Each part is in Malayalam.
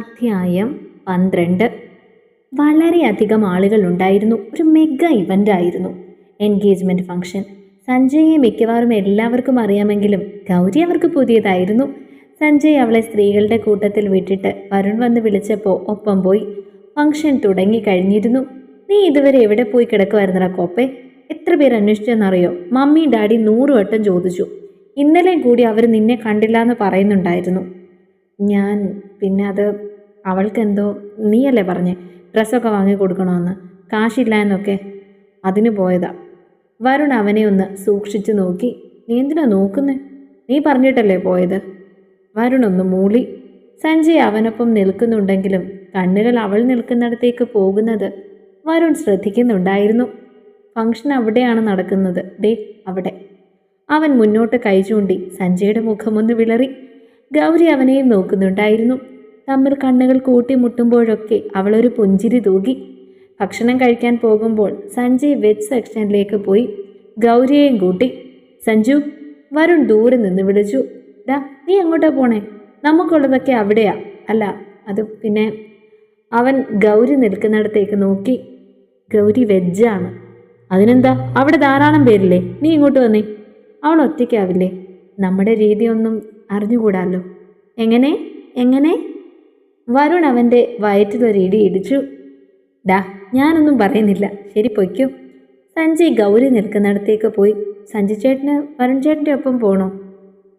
അധ്യായം പന്ത്രണ്ട്. വളരെയധികം ആളുകൾ ഉണ്ടായിരുന്നു ഒരു മെഗാ ഇവന്റ് ആയിരുന്നു എൻഗേജ്മെന്റ് ഫംഗ്ഷൻ. സഞ്ജയെ മിക്കവാറും എല്ലാവർക്കും അറിയാമെങ്കിലും ഗൗരി അവർക്ക് പുതിയതായിരുന്നു. സഞ്ജയ് അവളെ സ്ത്രീകളുടെ കൂട്ടത്തിൽ വിട്ടിട്ട് വരുൺ വന്ന് വിളിച്ചപ്പോൾ ഒപ്പം പോയി. ഫംഗ്ഷൻ തുടങ്ങി കഴിഞ്ഞിരുന്നു നീ ഇതുവരെ എവിടെ പോയി കിടക്കുമായിരുന്നടാ കോപ്പേ? എത്ര പേർ അന്വേഷിച്ചെന്നറിയോ? മമ്മി ഡാഡി നൂറ് വട്ടം ചോദിച്ചു. ഇന്നലെയും കൂടി അവർ നിന്നെ കണ്ടില്ല എന്ന് പറയുന്നുണ്ടായിരുന്നു. ഞാൻ പിന്നെ അത് അവൾക്കെന്തോ നീയല്ലേ പറഞ്ഞേ? ഡ്രസ്സൊക്കെ വാങ്ങി കൊടുക്കണമെന്ന് കാശില്ല എന്നൊക്കെ അതിന് പോയതാ. വരുൺ അവനെ ഒന്ന് സൂക്ഷിച്ചു നോക്കി. നീ എന്തിനാ നോക്കുന്നേ? നീ പറഞ്ഞിട്ടല്ലേ പോയത്? വരുൺ ഒന്ന് മൂളി. സഞ്ജയ് അവനൊപ്പം നിൽക്കുന്നുണ്ടെങ്കിലും കണ്ണുകൾ അവൾ നിൽക്കുന്നിടത്തേക്ക് പോകുന്നത് വരുൺ ശ്രദ്ധിക്കുന്നുണ്ടായിരുന്നു. ഫംഗ്ഷൻ അവിടെയാണ് നടക്കുന്നത്. ദേ അവിടെ. അവൻ മുന്നോട്ട് കൈ ചൂണ്ടി സഞ്ജയുടെ മുഖമൊന്ന് വിളറി. ഗൗരി അവനെയും നോക്കുന്നുണ്ടായിരുന്നു. തമ്മിൽ കണ്ണുകൾ കൂട്ടിമുട്ടുമ്പോഴൊക്കെ അവളൊരു പുഞ്ചിരി തൂകി. ഭക്ഷണം കഴിക്കാൻ പോകുമ്പോൾ സഞ്ജയ് വെജ് സെക്ഷനിലേക്ക് പോയി. ഗൗരിയെയും കൂട്ടി. സഞ്ജു വരുൺ ദൂരെ നിന്ന് വിളിച്ചു. ഡാ നീ എങ്ങോട്ടാ പോണേ? നമുക്കുള്ളതൊക്കെ അവിടെയാ. അല്ല അത് പിന്നെ അവൻ ഗൗരി നിൽക്കുന്നിടത്തേക്ക് നോക്കി. ഗൗരി വെജാണ് അതിനെന്താ? അവിടെ ധാരാളം പേരില്ലേ. നീ ഇങ്ങോട്ട് വന്നേ. അവൾ ഒറ്റയ്ക്കാവില്ലേ? നമ്മുടെ രീതിയൊന്നും അറിഞ്ഞുകൂടാല്ലോ. എങ്ങനെ? എങ്ങനെ? വരുൺ അവന്റെ വയറ്റിലൊരിടി ഇടിച്ചു. ഡാ ഞാനൊന്നും പറയുന്നില്ല. ശരി പൊയ്ക്കോ. സഞ്ജയ് ഗൗരി നിൽക്കുന്നിടത്തേക്ക് പോയി. സഞ്ജി ചേട്ടന് വരുൺ ചേട്ടന്റെ ഒപ്പം പോണോ?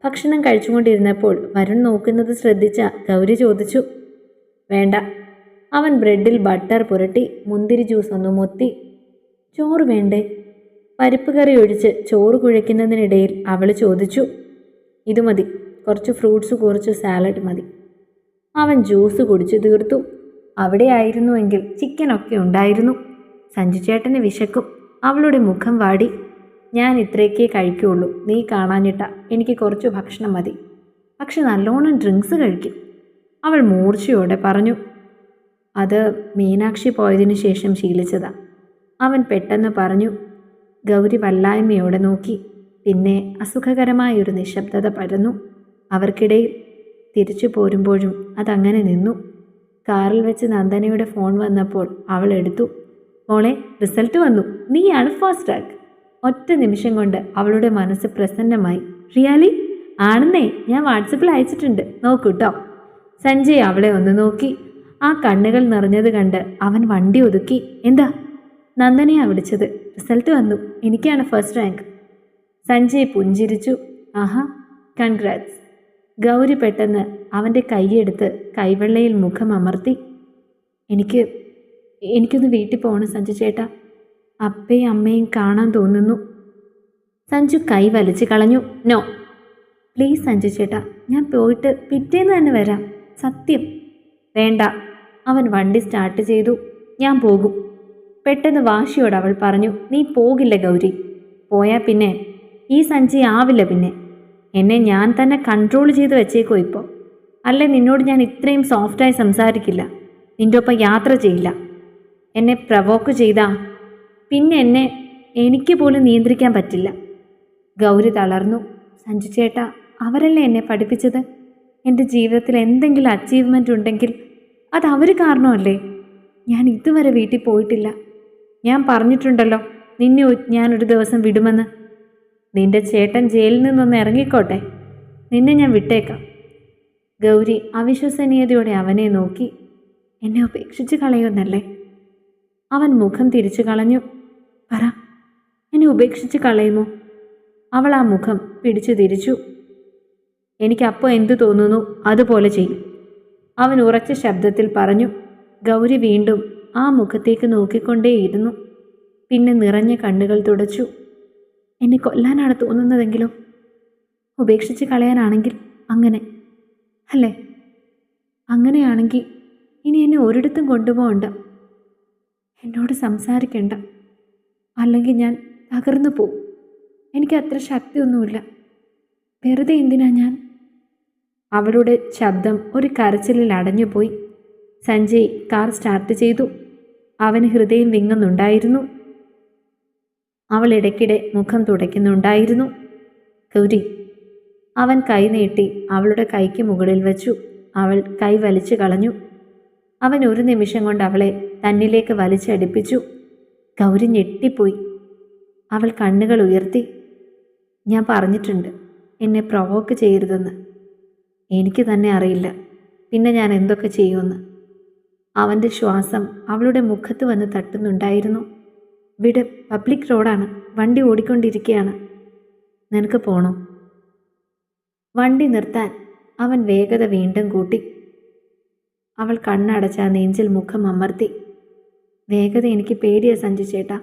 ഭക്ഷണം കഴിച്ചുകൊണ്ടിരുന്നപ്പോൾ വരുൺ നോക്കുന്നത് ശ്രദ്ധിച്ച ഗൗരി ചോദിച്ചു. വേണ്ട. അവൻ ബ്രെഡിൽ ബട്ടർ പുരട്ടി മുന്തിരി ജ്യൂസ് ഒന്ന് മുത്തി. ചോറ് വേണ്ടേ? പരിപ്പ് കറി ഒഴിച്ച് ചോറ് കുഴയ്ക്കുന്നതിനിടയിൽ അവൾ ചോദിച്ചു. ഇത് മതി. കുറച്ച് ഫ്രൂട്ട്സ് കുറച്ച് സാലഡ് മതി. അവൻ ജ്യൂസ് കുടിച്ചു തീർത്തു. അവിടെയായിരുന്നുവെങ്കിൽ ചിക്കനൊക്കെ ഉണ്ടായിരുന്നു. സഞ്ജു ചേട്ടന് വിശക്കും. അവളുടെ മുഖം വാടി. ഞാൻ ഇത്രയൊക്കെ കഴിക്കുള്ളൂ. നീ കാണാനിട്ട. എനിക്ക് കുറച്ച് ഭക്ഷണം മതി. പക്ഷെ നല്ലോണം ഡ്രിങ്ക്സ് കഴിക്കും. അവൾ മൂർച്ചയോടെ പറഞ്ഞു. അത് മീനാക്ഷി പോയതിനു ശേഷം ശീലിച്ചതാ. അവൻ പെട്ടെന്ന് പറഞ്ഞു. ഗൗരി വല്ലായ്മയോടെ നോക്കി. പിന്നെ അസുഖകരമായൊരു നിശബ്ദത പരന്നു അവർക്കിടയിൽ തിരിച്ചു പോരുമ്പോഴും അതങ്ങനെ നിന്നു. കാറിൽ വെച്ച് നന്ദനയുടെ ഫോൺ വന്നപ്പോൾ അവൾ എടുത്തു. മോളെ റിസൾട്ട് വന്നു. നീയാണ് ഫസ്റ്റ് റാങ്ക് ഒറ്റ നിമിഷം കൊണ്ട് അവളുടെ മനസ്സ് പ്രസന്നമായി. റിയാലി? ആണെന്നേ ഞാൻ വാട്സപ്പിൽ അയച്ചിട്ടുണ്ട്. നോക്കൂട്ടോ. സഞ്ജയ് അവളെ ഒന്ന് നോക്കി. ആ കണ്ണുകൾ നിറഞ്ഞത് കണ്ട് അവൻ വണ്ടി ഒതുക്കി. എന്താ? നന്ദനയാ വിളിച്ചത്. റിസൾട്ട് വന്നു. എനിക്കാണ് ഫസ്റ്റ് റാങ്ക് സഞ്ജയ് പുഞ്ചിരിച്ചു. ആഹാ കൺഗ്രാറ്റ്സ്. ഗൗരി പെട്ടെന്ന് അവന്റെ കൈയെടുത്ത് കൈവെള്ളയിൽ മുഖം അമർത്തി എനിക്ക് എനിക്കൊന്ന് വീട്ടിൽ പോകണം സഞ്ജു ചേട്ടാ. അപ്പയും അമ്മയും കാണാൻ തോന്നുന്നു. സഞ്ജു കൈ വലിച്ചു കളഞ്ഞു. നോ പ്ലീസ് സഞ്ജു ചേട്ടാ ഞാൻ പോയിട്ട് പിറ്റേന്ന് തന്നെ വരാം. സത്യം. വേണ്ട. അവൻ വണ്ടി സ്റ്റാർട്ട് ചെയ്തു. ഞാൻ പോകും. പെട്ടെന്ന് വാശിയോട് അവൾ പറഞ്ഞു നീ പോകില്ല ഗൗരി. പോയാൽ പിന്നെ ഈ സഞ്ജി ആവില്ല പിന്നെ. എന്നെ ഞാൻ തന്നെ കൺട്രോൾ ചെയ്ത് വെച്ചേക്കോ ഇപ്പോൾ അല്ലെ നിന്നോട് ഞാൻ ഇത്രയും സോഫ്റ്റായി സംസാരിക്കില്ല. നിന്റെ ഒപ്പം യാത്ര ചെയ്യില്ല. എന്നെ പ്രവോക്ക് ചെയ്താ. പിന്നെ എന്നെ എനിക്ക് പോലും നിയന്ത്രിക്കാൻ പറ്റില്ല. ഗൗരി തളർന്നു. സഞ്ജു ചേട്ട അവരല്ലേ എന്നെ പഠിപ്പിച്ചത്? എന്റെ ജീവിതത്തിൽ എന്തെങ്കിലും അച്ചീവ്മെന്റ് ഉണ്ടെങ്കിൽ അത് അവർ കാരണമല്ലേ? ഞാൻ ഇതുവരെ വീട്ടിൽ പോയിട്ടില്ല. ഞാൻ പറഞ്ഞിട്ടുണ്ടല്ലോ നിന്നെ ഞാൻ ഞാനൊരു ദിവസം വിടുമെന്ന്. നിന്റെ ചേട്ടൻ ജയിലിൽ നിന്നൊന്ന് ഇറങ്ങിക്കോട്ടെ. നിന്നെ ഞാൻ വിട്ടേക്കാം. ഗൗരി അവിശ്വസനീയതയോടെ അവനെ നോക്കി. എന്നെ ഉപേക്ഷിച്ച് കളയുമെന്നല്ലേ? അവൻ മുഖം തിരിച്ചു കളഞ്ഞു. പറ എന്നെ ഉപേക്ഷിച്ച് കളയുമോ? അവൾ ആ മുഖം പിടിച്ചു തിരിച്ചു. എനിക്കപ്പോൾ എന്തു തോന്നുന്നു അതുപോലെ ചെയ്യും. അവൻ ഉറച്ച ശബ്ദത്തിൽ പറഞ്ഞു. ഗൗരി വീണ്ടും ആ മുഖത്തേക്ക് നോക്കിക്കൊണ്ടേയിരുന്നു. പിന്നെ നിറഞ്ഞ കണ്ണുകൾ തുടച്ചു. എന്നെ കൊല്ലാനാണ് തോന്നുന്നതെങ്കിലും ഉപേക്ഷിച്ച് കളയാനാണെങ്കിൽ അങ്ങനെ. അല്ലേ? അങ്ങനെയാണെങ്കിൽ ഇനി എന്നെ ഒരിടത്തും കൊണ്ടുപോകണ്ട. എന്നോട് സംസാരിക്കണ്ട. അല്ലെങ്കിൽ ഞാൻ തകർന്നു പോവും. എനിക്ക് അത്ര ശക്തിയൊന്നുമില്ല. വെറുതെ എന്തിനാ ഞാൻ? അവളുടെ ശബ്ദം ഒരു കരച്ചിലിൽ അടഞ്ഞുപോയി. സഞ്ജയ് കാർ സ്റ്റാർട്ട് ചെയ്തു. അവന് ഹൃദയം വിങ്ങുന്നുണ്ടായിരുന്നു. അവൾ ഇടയ്ക്കിടെ മുഖം തുടയ്ക്കുന്നുണ്ടായിരുന്നു. ഗൗരി അവൻ കൈ നീട്ടി അവളുടെ കൈക്ക് മുകളിൽ വെച്ചു. അവൾ കൈ വലിച്ചു കളഞ്ഞു. അവൻ ഒരു നിമിഷം കൊണ്ട് അവളെ തന്നിലേക്ക് വലിച്ചടിപ്പിച്ചു. ഗൗരി ഞെട്ടിപ്പോയി. അവൾ കണ്ണുകൾ ഉയർത്തി ഞാൻ പറഞ്ഞിട്ടുണ്ട് എന്നെ പ്രൊവോക്ക് ചെയ്യരുതെന്ന്. എനിക്ക് തന്നെ അറിയില്ല. പിന്നെ ഞാൻ എന്തൊക്കെ ചെയ്യുമെന്ന്. അവന്റെ ശ്വാസം അവളുടെ മുഖത്ത് വന്ന് തട്ടുന്നുണ്ടായിരുന്നു. വിട് പബ്ലിക് റോഡാണ്. വണ്ടി ഓടിക്കൊണ്ടിരിക്കുകയാണ് നിനക്ക് പോണോ? വണ്ടി നിർത്താൻ അവൻ വേഗത വീണ്ടും കൂട്ടി. അവൾ കണ്ണടച്ച നെഞ്ചിൽ മുഖം അമർത്തി. വേഗത എനിക്ക് പേടിയ സഞ്ജു ചേട്ടാ.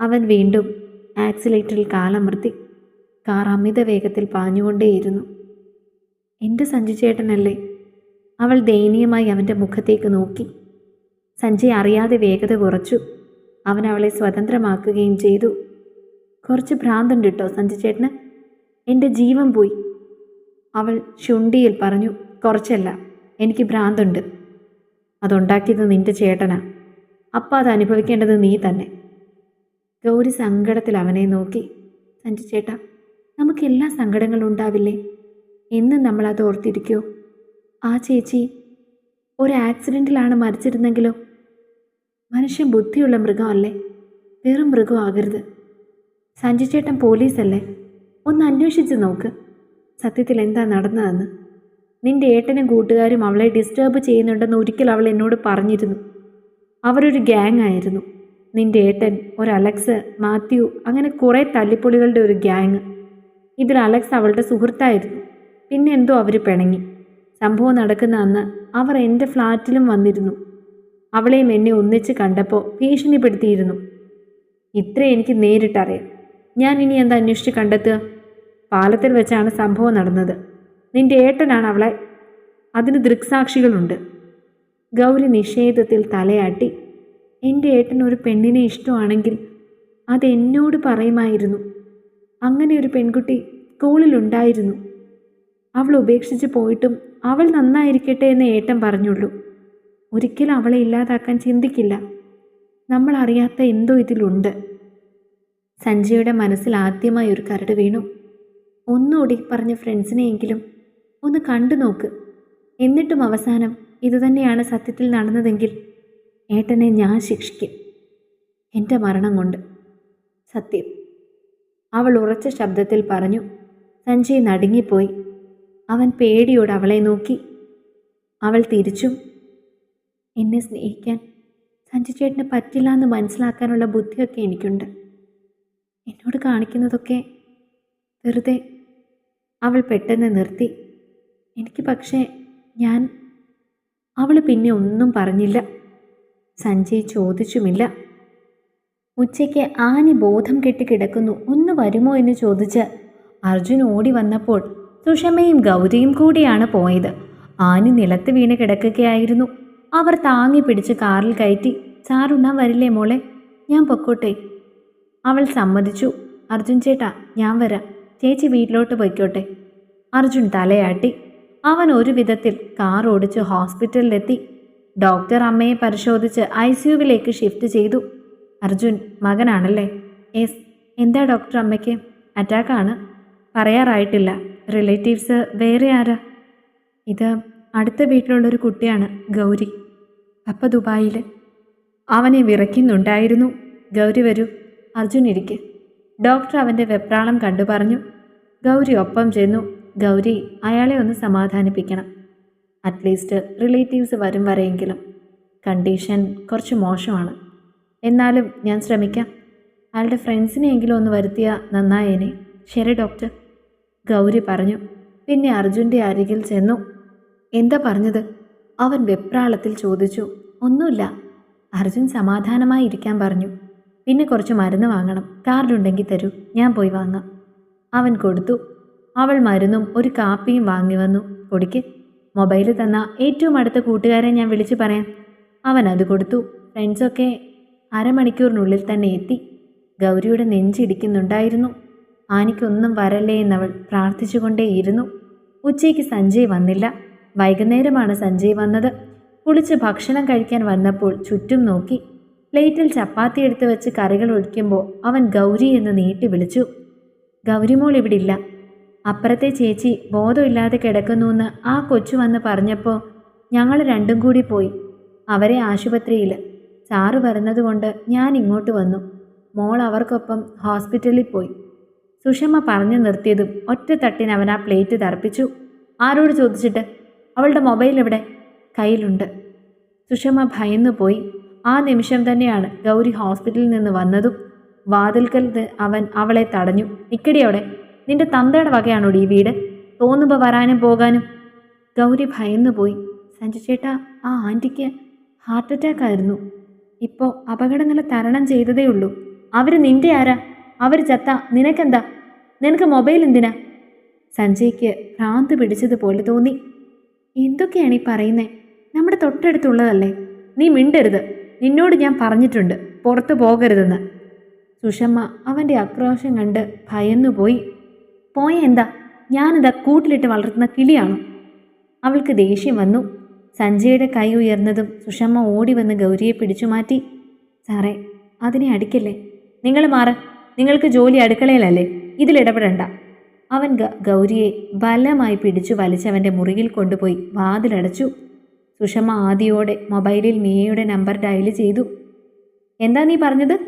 അവൻ വീണ്ടും ആക്സിലേറ്ററിൽ കാലമർത്തി. കാർ അമിത വേഗത്തിൽ പാഞ്ഞുകൊണ്ടേയിരുന്നു. എന്റെ സഞ്ജു ചേട്ടനല്ലേ? അവൾ ദയനീയമായി അവന്റെ മുഖത്തേക്ക് നോക്കി. സഞ്ജയ് അറിയാതെ വേഗത കുറച്ചു. അവൻ അവളെ സ്വതന്ത്രമാക്കുകയും ചെയ്തു. കുറച്ച് ഭ്രാന്തുണ്ട് കേട്ടോ സഞ്ജു ചേട്ടന് എന്റെ ജീവൻ പോയി. അവൾ ശുണ്ടിയിൽ പറഞ്ഞു കുറച്ചല്ല എനിക്ക് ഭ്രാന്തുണ്ട്. അതുണ്ടാക്കിയത് നിന്റെ ചേട്ടനാ. അപ്പം അത് അനുഭവിക്കേണ്ടത് നീ തന്നെ. ഗൗരി സങ്കടത്തിൽ അവനെ നോക്കി. സഞ്ജു ചേട്ടാ നമുക്ക് എല്ലാ സങ്കടങ്ങളും ഉണ്ടാവില്ലേ? എന്നും നമ്മൾ അത് ഓർത്തിരിക്കോ. ആ ചേച്ചി ഒരു ആക്സിഡന്റിലാണ് മരിച്ചിരുന്നെങ്കിലോ? മനുഷ്യൻ ബുദ്ധിയുള്ള മൃഗമല്ലേ? വെറും മൃഗം ആകരുത്. സഞ്ജു ചേട്ടൻ പോലീസല്ലേ? ഒന്ന് അന്വേഷിച്ച് നോക്ക്. സത്യത്തിൽ എന്താ നടന്നതെന്ന്. നിന്റെ ഏട്ടനും കൂട്ടുകാരും അവളെ ഡിസ്റ്റേബ് ചെയ്യുന്നുണ്ടെന്ന് ഒരിക്കൽ അവൾ എന്നോട് പറഞ്ഞിരുന്നു. അവരൊരു ഗ്യാങ് ആയിരുന്നു. നിന്റെ ഏട്ടൻ ഒരു അലക്സ് മാത്യു അങ്ങനെ കുറേ തല്ലിപ്പൊളികളുടെ ഒരു ഗ്യാങ്. ഇതിൽ അലക്സ് അവളുടെ സുഹൃത്തായിരുന്നു. പിന്നെ എന്തോ അവർ പിണങ്ങി. സംഭവം നടക്കുന്ന അന്ന് അവർ എന്റെ ഫ്ലാറ്റിലും വന്നിരുന്നു. അവളെയും എന്നെ ഒന്നിച്ച് കണ്ടപ്പോൾ ഭീഷണിപ്പെടുത്തിയിരുന്നു. ഇത്ര എനിക്ക് നേരിട്ടറിയാം. ഞാൻ ഇനി എന്താ അന്വേഷിച്ച് കണ്ടെത്തുക? പാലത്തിൽ വെച്ചാണ് സംഭവം നടന്നത്. നിന്റെ ഏട്ടനാണ് അവളെ. അതിന് ദൃക്സാക്ഷികളുണ്ട്. ഗൗരി നിഷേധത്തിൽ തലയാട്ടി എന്റെ ഏട്ടൻ ഒരു പെണ്ണിനെ ഇഷ്ടമാണെങ്കിൽ അതെന്നോട് പറയുമായിരുന്നു. അങ്ങനെ ഒരു പെൺകുട്ടി സ്കൂളിലുണ്ടായിരുന്നു അവൾ ഉപേക്ഷിച്ച് പോയിട്ടും അവൾ നന്നായിരിക്കട്ടെ എന്ന് ഏട്ടൻ പറഞ്ഞുള്ളൂ. ഒരിക്കലും അവളെ ഇല്ലാതാക്കാൻ ചിന്തിക്കില്ല. നമ്മൾ അറിയാത്ത എന്തോ ഇതിലുണ്ട്. സഞ്ജയുടെ മനസ്സിൽ ആദ്യമായി ഒരു കരട് വീണു. ഒന്നുകൂടി പറഞ്ഞ ഫ്രണ്ട്സിനെയെങ്കിലും ഒന്ന് കണ്ടു നോക്ക്. എന്നിട്ടും അവസാനം ഇതുതന്നെയാണ് സത്യത്തിൽ നടന്നതെങ്കിൽ ഏട്ടനെ ഞാൻ ശിക്ഷിക്കും. എന്റെ മരണം കൊണ്ട്. സത്യം. അവൾ ഉറച്ച ശബ്ദത്തിൽ പറഞ്ഞു. സഞ്ജയ് നടുങ്ങിപ്പോയി. അവൻ പേടിയോട് അവളെ നോക്കി. അവൾ തിരിച്ചും എന്നെ സ്നേഹിക്കാൻ സഞ്ജു ചേട്ടന് പറ്റില്ല എന്ന് മനസ്സിലാക്കാനുള്ള ബുദ്ധിയൊക്കെ എനിക്കുണ്ട്. എന്നോട് കാണിക്കുന്നതൊക്കെ വെറുതെ അവൾ പെട്ടെന്ന് നിർത്തി. എനിക്ക് പക്ഷേ ഞാൻ അവൾ പിന്നെ ഒന്നും പറഞ്ഞില്ല. സഞ്ജയ് ചോദിച്ചുമില്ല. ഉച്ചയ്ക്ക് ആനി ബോധം കെട്ടി കിടക്കുന്നു. ഒന്ന് വരുമോ എന്ന് ചോദിച്ച് അർജുൻ ഓടി വന്നപ്പോൾ സുഷമയും ഗൗരിയും കൂടിയാണ് പോയത്. ആനി നിലത്ത് വീണ് കിടക്കുകയായിരുന്നു. അവർ താങ്ങി പിടിച്ച് കാറിൽ കയറ്റി ചാറുണ്ണാൻ വരില്ലേ മോളെ? ഞാൻ പൊക്കോട്ടെ. അവൾ സമ്മതിച്ചു. അർജുൻ ചേട്ടാ ഞാൻ വരാം. ചേച്ചി വീട്ടിലോട്ട് പൊയ്ക്കോട്ടെ. അർജുൻ തലയാട്ടി. അവൻ ഒരു വിധത്തിൽ കാർ ഓടിച്ച് ഹോസ്പിറ്റലിലെത്തി. ഡോക്ടർ അമ്മയെ പരിശോധിച്ച് ഐ സിയുവിലേക്ക് ഷിഫ്റ്റ് ചെയ്തു. അർജുൻ മകനാണല്ലേ? എസ് എന്താ ഡോക്ടർ അമ്മയ്ക്ക്? അറ്റാക്കാണ്? പറയാറായിട്ടില്ല. റിലേറ്റീവ്സ് വേറെ ആരാ? ഇത് അടുത്ത വീട്ടിലുള്ളൊരു കുട്ടിയാണ് ഗൗരി. അപ്പ ദുബായിൽ അവനെ വിറയ്ക്കുന്നുണ്ടായിരുന്നു. ഗൗരി വരൂ അർജുൻ ഇരിക്കെ. ഡോക്ടർ അവന്റെ വെപ്രാളം കണ്ടു പറഞ്ഞു. ഗൗരി ഒപ്പം ചെന്നു. ഗൗരി അയാളെ ഒന്ന് സമാധാനിപ്പിക്കണം. അറ്റ്ലീസ്റ്റ് റിലേറ്റീവ്സ് വരും വരെയെങ്കിലും. കണ്ടീഷൻ കുറച്ച് മോശമാണ്. എന്നാലും ഞാൻ ശ്രമിക്കാം. അയാളുടെ ഫ്രണ്ട്സിനെയെങ്കിലും ഒന്ന് വരുത്തിയ നന്നായേനെ. ശരി ഡോക്ടർ ഗൗരി പറഞ്ഞു. പിന്നെ അർജുന്റെ അരികിൽ ചെന്നു. എന്താ പറഞ്ഞത്? അവൻ വെപ്രാളത്തിൽ ചോദിച്ചു ഒന്നുമില്ല. അർജുൻ സമാധാനമായി ഇരിക്കാൻ പറഞ്ഞു. പിന്നെ കുറച്ച് മരുന്ന് വാങ്ങണം. കാർഡുണ്ടെങ്കിൽ തരൂ. ഞാൻ പോയി വാങ്ങാം. അവൻ കൊടുത്തു. അവൾ മരുന്നും ഒരു കാപ്പിയും വാങ്ങി വന്നു. പൊടിക്ക് മൊബൈൽ തന്ന ഏറ്റവും അടുത്ത കൂട്ടുകാരെ ഞാൻ വിളിച്ചു പറയാം. അവൻ അത് കൊടുത്തു. ഫ്രണ്ട്സൊക്കെ അരമണിക്കൂറിനുള്ളിൽ തന്നെ എത്തി. ഗൗരിയുടെ നെഞ്ചിടിക്കുന്നുണ്ടായിരുന്നു ആനിക്കൊന്നും വരല്ലേ എന്നവൾ പ്രാർത്ഥിച്ചുകൊണ്ടേയിരുന്നു. ഉച്ചയ്ക്ക് സഞ്ജയ് വന്നില്ല. വൈകുന്നേരമാണ് സഞ്ജയ് വന്നത്. കുളിച്ച് ഭക്ഷണം കഴിക്കാൻ വന്നപ്പോൾ ചുറ്റും നോക്കി. പ്ലേറ്റിൽ ചപ്പാത്തി എടുത്ത് വെച്ച് കറികൾ ഒഴിക്കുമ്പോൾ അവൻ ഗൗരി എന്ന് നീട്ടി വിളിച്ചു. ഗൗരിമോൾ ഇല്ല അപ്പുറത്തെ ചേച്ചി ബോധമില്ലാതെ കിടക്കുന്നുവെന്ന് ആ കൊച്ചു വന്ന് പറഞ്ഞപ്പോൾ ഞങ്ങൾ രണ്ടും കൂടി പോയി. അവരെ ആശുപത്രിയിൽ. സാറ് പറഞ്ഞതുകൊണ്ട് ഞാൻ ഇങ്ങോട്ട് വന്നു. മോൾ അവർക്കൊപ്പം ഹോസ്പിറ്റലിൽ പോയി. സുഷമ്മ പറഞ്ഞു നിർത്തിയതും ഒറ്റ തട്ടിന് അവൻ ആ പ്ലേറ്റ് തർപ്പിച്ചു. ആരോട് ചോദിച്ചിട്ട് അവളുടെ മൊബൈൽ ഇവിടെ കയ്യിലുണ്ട്. സുഷമ ഭയന്നു പോയി. ആ നിമിഷം തന്നെയാണ് ഗൗരി ഹോസ്പിറ്റലിൽ നിന്ന് വന്നതും വാതിൽക്കൽ അവൻ അവളെ തടഞ്ഞു. നിക്കടി അവിടെ. നിന്റെ തന്തയുടെ വകയാണോ ഈ വീട്? തോന്നുമ്പോൾ വരാനും പോകാനും. ഗൗരി ഭയന്നു പോയി. സഞ്ജു ചേട്ടാ ആ ആന്റിക്ക് ഹാർട്ട് അറ്റാക്ക് ആയിരുന്നു. ഇപ്പോൾ അപകടങ്ങൾ തരണം ചെയ്തതേ ഉള്ളൂ. അവർ നിന്റെ ആരാ? അവർ ചത്ത. നിനക്കെന്താ? നിനക്ക് മൊബൈൽ എന്തിനാ? സഞ്ജയ്ക്ക് ഭ്രാന്ത് പിടിച്ചതുപോലെ തോന്നി. എന്തൊക്കെയാണ് ഈ പറയുന്നേ? നമ്മുടെ തൊട്ടടുത്തുള്ളതല്ലേ? നീ മിണ്ടരുത്. നിന്നോട് ഞാൻ പറഞ്ഞിട്ടുണ്ട്. പുറത്തു പോകരുതെന്ന്. സുഷമ്മ അവന്റെ ആക്രോശം കണ്ട് ഭയന്നുപോയി. പോയ എന്താ? ഞാനിതാ കൂട്ടിലിട്ട് വളർത്തുന്ന കിളിയാണോ? അവൾക്ക് ദേഷ്യം വന്നു. സഞ്ജയുടെ കൈ ഉയർന്നതും സുഷമ്മ ഓടി വന്ന് ഗൗരിയെ പിടിച്ചു മാറ്റി. സാറേ അതിനെ അടിക്കല്ലേ? നിങ്ങൾ മാറ്. നിങ്ങൾക്ക് ജോലി അടുക്കളയിലല്ലേ? ഇതിലിടപെടണ്ട അവൻ ഗൗരിയെ ബലമായി പിടിച്ചു വലിച്ചവന്റെ മുറിയിൽ കൊണ്ടുപോയി വാതിലടച്ചു. സുഷമ ആദിയോടെ മൊബൈലിൽ മിയയുടെ നമ്പർ ഡയൽ ചെയ്തു. എന്താ നീ പറഞ്ഞത്?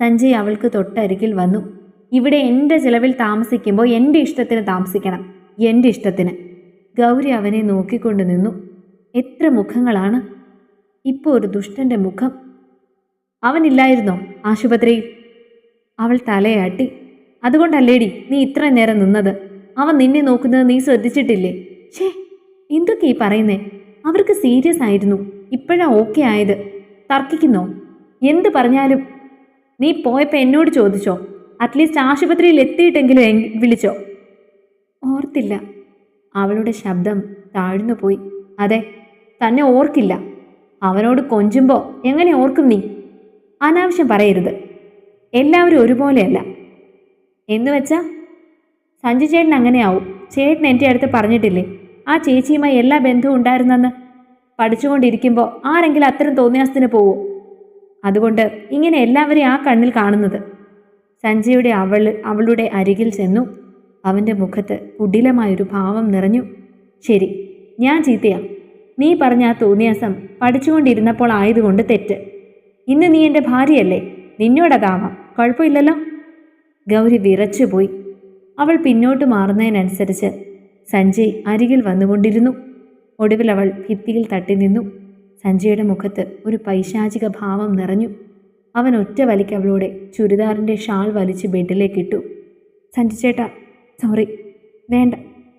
സഞ്ജയ് അവൾക്ക് തൊട്ടരികിൽ വന്നു. ഇവിടെ എന്റെ ചിലവിൽ താമസിക്കുമ്പോൾ എന്റെ ഇഷ്ടത്തിന് താമസിക്കണം. എന്റെ ഇഷ്ടത്തിന്. ഗൗരി അവനെ നോക്കിക്കൊണ്ട് നിന്നു. എത്ര മുഖങ്ങളാണ്? ഇപ്പോൾ ഒരു ദുഷ്ടന്റെ മുഖം. അവനില്ലായിരുന്നോ ആശുപത്രിയിൽ? അവൾ തലയാട്ടി. അതുകൊണ്ടല്ലേടി നീ ഇത്ര നേരം നിന്നത്? അവൻ നിന്നെ നോക്കുന്നത് നീ ശ്രദ്ധിച്ചിട്ടില്ലേ? ഛേ എന്തൊക്കെ ഈ പറയുന്നേ? അവർക്ക് സീരിയസ് ആയിരുന്നു. ഇപ്പോഴാ ഓക്കെ ആയത്. തർക്കിക്കുന്നോ? എന്ത് പറഞ്ഞാലും? നീ പോയപ്പോൾ എന്നോട് ചോദിച്ചോ? അറ്റ്ലീസ്റ്റ് ആശുപത്രിയിൽ എത്തിയിട്ടെങ്കിലും വിളിച്ചോ? ഓർത്തില്ല. അവളുടെ ശബ്ദം താഴ്ന്നു പോയി. അതെ തന്നെ ഓർക്കില്ല. അവനോട് കൊഞ്ചുമ്പോൾ എങ്ങനെ ഓർക്കും നീ? അനാവശ്യം പറയരുത്. എല്ലാവരും ഒരുപോലെയല്ല. എന്ന് വെച്ചാ? സഞ്ജു ചേട്ടൻ അങ്ങനെയാവും. ചേട്ടൻ എന്റെ അടുത്ത് പറഞ്ഞിട്ടില്ലേ? ആ ചേച്ചിയുമായി എല്ലാ ബന്ധവും ഉണ്ടായിരുന്നെന്ന്? പഠിച്ചുകൊണ്ടിരിക്കുമ്പോൾ ആരെങ്കിലും അത്തരം തോന്നിയാസത്തിന് പോവോ? അതുകൊണ്ട് ഇങ്ങനെ എല്ലാവരെയും ആ കണ്ണിൽ കാണുന്നത്. സഞ്ജയുടെ അവൾ അവളുടെ അരികിൽ ചെന്നു. അവന്റെ മുഖത്ത് കുടിലമായൊരു ഭാവം നിറഞ്ഞു. ശരി ഞാൻ ചീത്തയാ. നീ പറഞ്ഞ ആ തോന്നിയാസം പഠിച്ചുകൊണ്ടിരുന്നപ്പോൾ ആയതുകൊണ്ട് തെറ്റ്. ഇന്ന് നീ എന്റെ ഭാര്യയല്ലേ? നിന്നോടതാവാം. കുഴപ്പമില്ലല്ലോ? ഗൗരി വിറച്ചുപോയി അവൾ പിന്നോട്ട് മാറുന്നതിനനുസരിച്ച് സഞ്ജയ് അരികിൽ വന്നുകൊണ്ടിരുന്നു. ഒടുവിൽ അവൾ ഭിത്തിയിൽ തട്ടി നിന്നു. സഞ്ജയുടെ മുഖത്ത് ഒരു പൈശാചിക ഭാവം നിറഞ്ഞു. അവൻ ഒറ്റ വലിക്ക് അവളോടെ ചുരിദാറിന്റെ ഷാൾ വലിച്ച് ബെഡിലേക്ക് ഇട്ടു. സഞ്ജു ചേട്ടാ സോറി വേണ്ട.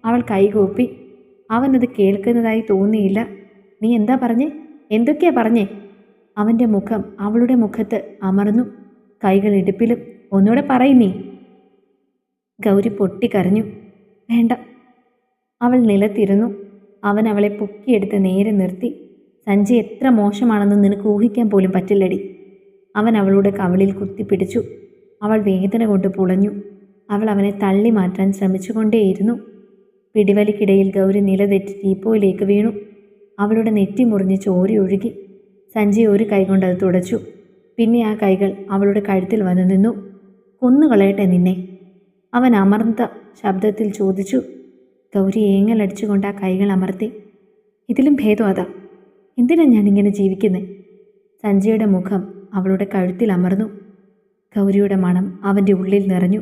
അവൾ കൈകൂപ്പി അവനത് കേൾക്കുന്നതായി തോന്നിയില്ല. നീ എന്താ പറഞ്ഞേ? എന്തൊക്കെയാ പറഞ്ഞേ? അവന്റെ മുഖം അവളുടെ മുഖത്ത് അമർന്നു. കൈകൾ ഇടുപ്പിലും ഒന്നുകൂടെ പറയുന്നേ ഗൗരി പൊട്ടിക്കരഞ്ഞു വേണ്ട. അവൾ നിലത്തിരുന്നു. അവൻ അവളെ പൊക്കിയെടുത്ത് നേരെ നിർത്തി. സഞ്ജയ് എത്ര മോശമാണെന്ന് നിനക്ക് ഊഹിക്കാൻ പോലും പറ്റില്ലടി. അവൻ അവളുടെ കവളിൽ കുത്തിപ്പിടിച്ചു. അവൾ വേദന കൊണ്ട് പുളഞ്ഞു. അവൾ അവനെ തള്ളി മാറ്റാൻ ശ്രമിച്ചുകൊണ്ടേയിരുന്നു. പിടിവലിക്കിടയിൽ ഗൗരി നിലതെറ്റി ടീപ്പോയിലേക്ക് വീണു. അവളുടെ നെറ്റി മുറിഞ്ഞ് ചോരി ഒഴുകി. സഞ്ജയ് ഒരു കൈകൊണ്ട് അത് തുടച്ചു. പിന്നെ ആ കൈകൾ അവളുടെ കഴുത്തിൽ വന്നു നിന്നു. കൊന്നുകളയട്ടെ നിന്നെ. അവൻ അമർന്ന ശബ്ദത്തിൽ ചോദിച്ചു ഗൗരി ഏങ്ങലടിച്ചുകൊണ്ട് ആ കൈകൾ അമർത്തി. ഇതിലും ഭേദം അതാ. എന്തിനാ ഞാനിങ്ങനെ ജീവിക്കുന്നത് സഞ്ജയുടെ മുഖം അവളുടെ കഴുത്തിൽ അമർന്നു. ഗൗരിയുടെ മണം അവന്റെ ഉള്ളിൽ നിറഞ്ഞു.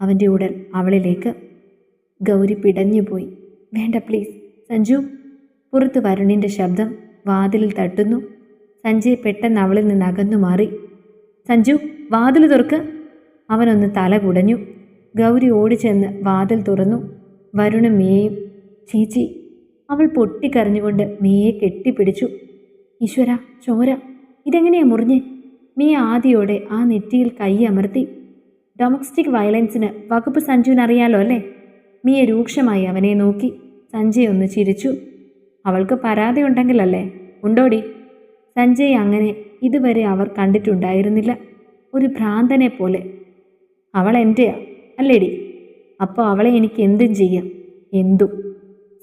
അവന്റെ ഉടൽ അവളിലേക്ക് ഗൗരി പിടഞ്ഞുപോയി വേണ്ട പ്ലീസ്. സഞ്ജു. പുറത്ത് വരുണിന്റെ ശബ്ദം വാതിലിൽ തട്ടുന്നു. സഞ്ജയ് പെട്ടെന്ന് അവളിൽ നിന്ന് അകന്നു മാറി. സഞ്ജു വാതിൽ തുറക്ക്. അവനൊന്ന് തല കുടഞ്ഞു. ഗൗരി ഓടിച്ചെന്ന് വാതിൽ തുറന്നു. വരുണ മേയും. ചേച്ചി അവൾ പൊട്ടിക്കരഞ്ഞുകൊണ്ട് മേയെ കെട്ടിപ്പിടിച്ചു. ഈശ്വര ചോര ഇതെങ്ങനെയാ മുറിഞ്ഞ്? മീ ആദിയോടെ ആ നെറ്റിയിൽ കൈ അമർത്തി. ഡൊമസ്റ്റിക് വയലൻസിന് വകുപ്പ് സഞ്ജുവിന് അറിയാലോ അല്ലേ? മിയ രൂക്ഷമായി അവനെ നോക്കി. സഞ്ജയ് ഒന്ന് ചിരിച്ചു. അവൾക്ക് പരാതി ഉണ്ടെങ്കിലല്ലേ ഉണ്ടോടി? സഞ്ജയ് അങ്ങനെ ഇതുവരെ അവർ കണ്ടിട്ടുണ്ടായിരുന്നില്ല. ഒരു ഭ്രാന്തനെ പോലെ അവൾ എന്റെയാ അല്ലേടി? അപ്പോൾ അവളെ എനിക്ക് എന്തും ചെയ്യാം. എന്തും.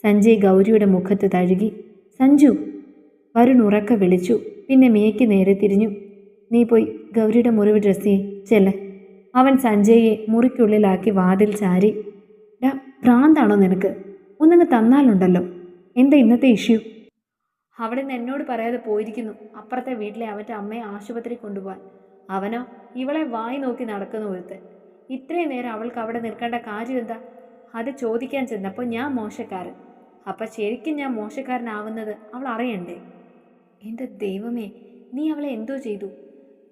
സഞ്ജയ് ഗൗരിയുടെ മുഖത്ത് തഴുകി സഞ്ജു. വരുൺ ഉറക്ക വിളിച്ചു പിന്നെ മിയയ്ക്ക് നേരെ തിരിഞ്ഞു. നീ പോയി ഗൗരിയുടെ മുറിവ് ഡ്രസ് ചെല്ല ചെല്ലെ. അവൻ സഞ്ജയെ മുറിക്കുള്ളിലാക്കി വാതിൽ ചാരി ഡാ ഭ്രാന്താണോ നിനക്ക്? ഒന്നങ്ങ് തന്നാലുണ്ടല്ലോ. എന്താ ഇന്നത്തെ ഇഷ്യൂ? അവിടെ നിന്ന് എന്നോട് പറയാതെ പോയിരിക്കുന്നു അപ്പുറത്തെ വീട്ടിലെ അവന്റെ അമ്മയെ ആശുപത്രി കൊണ്ടുപോകാൻ. അവനോ? ഇവളെ വായി നോക്കി നടക്കുന്ന ഒരുത്തൻ. ഇത്രയും നേരം അവൾക്ക് അവിടെ നിൽക്കേണ്ട കാര്യം എന്താ അത് ചോദിക്കാൻ ചെന്നപ്പോൾ ഞാൻ മോശക്കാരൻ. അപ്പം ശരിക്കും ഞാൻ മോശക്കാരനാവുന്നത് അവൾ അറിയണ്ടേ? എന്റെ ദൈവമേ നീ അവളെ എന്തോ ചെയ്തു?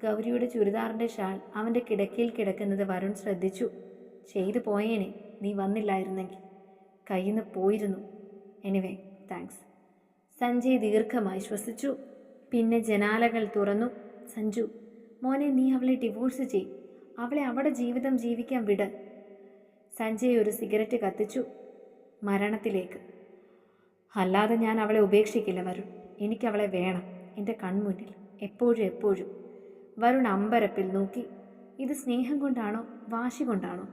ഗൗരിയുടെ ചുരിദാറിന്റെ ഷാൾ അവന്റെ കിടക്കയിൽ കിടക്കുന്നത് വരുൺ ശ്രദ്ധിച്ചു. ചെയ്തു പോയേനെ നീ വന്നില്ലായിരുന്നെങ്കിൽ. കയ്യിൽ നിന്ന് പോയിരുന്നു. എനിവേ താങ്ക്സ് സഞ്ജയ് ദീർഘമായി ശ്വസിച്ചു. പിന്നെ ജനാലകൾ തുറന്നു. സഞ്ജു മോനെ നീ അവളെ ഡിവോഴ്സ് ചെയ്. അവളെ അവിടെ ജീവിതം ജീവിക്കാൻ വിട്. സഞ്ജയ് ഒരു സിഗരറ്റ് കത്തിച്ചു മരണത്തിലേക്ക്. അല്ലാതെ ഞാൻ അവളെ ഉപേക്ഷിക്കില്ല വരുൺ. എനിക്കവളെ വേണം എന്റെ കൺമുന്നിൽ എപ്പോഴും എപ്പോഴും. വരുൺ അമ്പരപ്പിൽ നോക്കി ഇത് സ്നേഹം കൊണ്ടാണോ വാശി കൊണ്ടാണോ?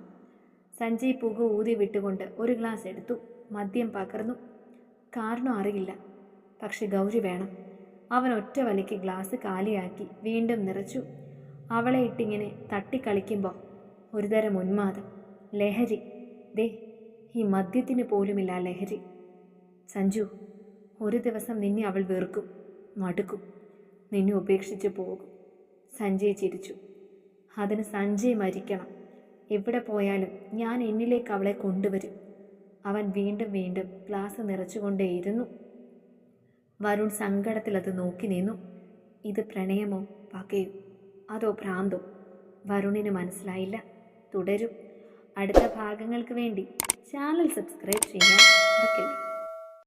സഞ്ജയ് പുക ഊതി വിട്ടുകൊണ്ട് ഒരു ഗ്ലാസ് എടുത്തു മദ്യം പകർന്നു. കാരണം അറിയില്ല പക്ഷെ ഗൗരി വേണം. അവൻ ഒറ്റ വലിക്ക് ഗ്ലാസ് കാലിയാക്കി വീണ്ടും നിറച്ചു. അവളെ ഇട്ടിങ്ങനെ തട്ടിക്കളിക്കുമ്പോൾ ഒരുതരം ഉന്മാദം. ലഹരി. ദേ ഈ മദ്യത്തിന് പോലുമില്ല ലഹരി. സഞ്ജു ഒരു ദിവസം നിന്നെ അവൾ വെറുക്കും മടുക്കും. നിന്നെ ഉപേക്ഷിച്ച് പോകും. സഞ്ജയ് ചിരിച്ചു. അതിന് സഞ്ജയ് മരിക്കണം. എവിടെ പോയാലും ഞാൻ എന്നിലേക്ക് അവളെ കൊണ്ടുവരും. അവൻ വീണ്ടും വീണ്ടും ഗ്ലാസ് നിറച്ചുകൊണ്ടേയിരുന്നു. വരുൺ സങ്കടത്തിൽ അത് നോക്കി നിന്നു. ഇത് പ്രണയമോ പകയോ അതോ ഭ്രാന്തോ? വരുണിന് മനസ്സിലായില്ല. തുടരും. അടുത്ത ഭാഗങ്ങൾക്ക് വേണ്ടി ചാനൽ സബ്സ്ക്രൈബ് ചെയ്യാൻ മറക്കല്ലേ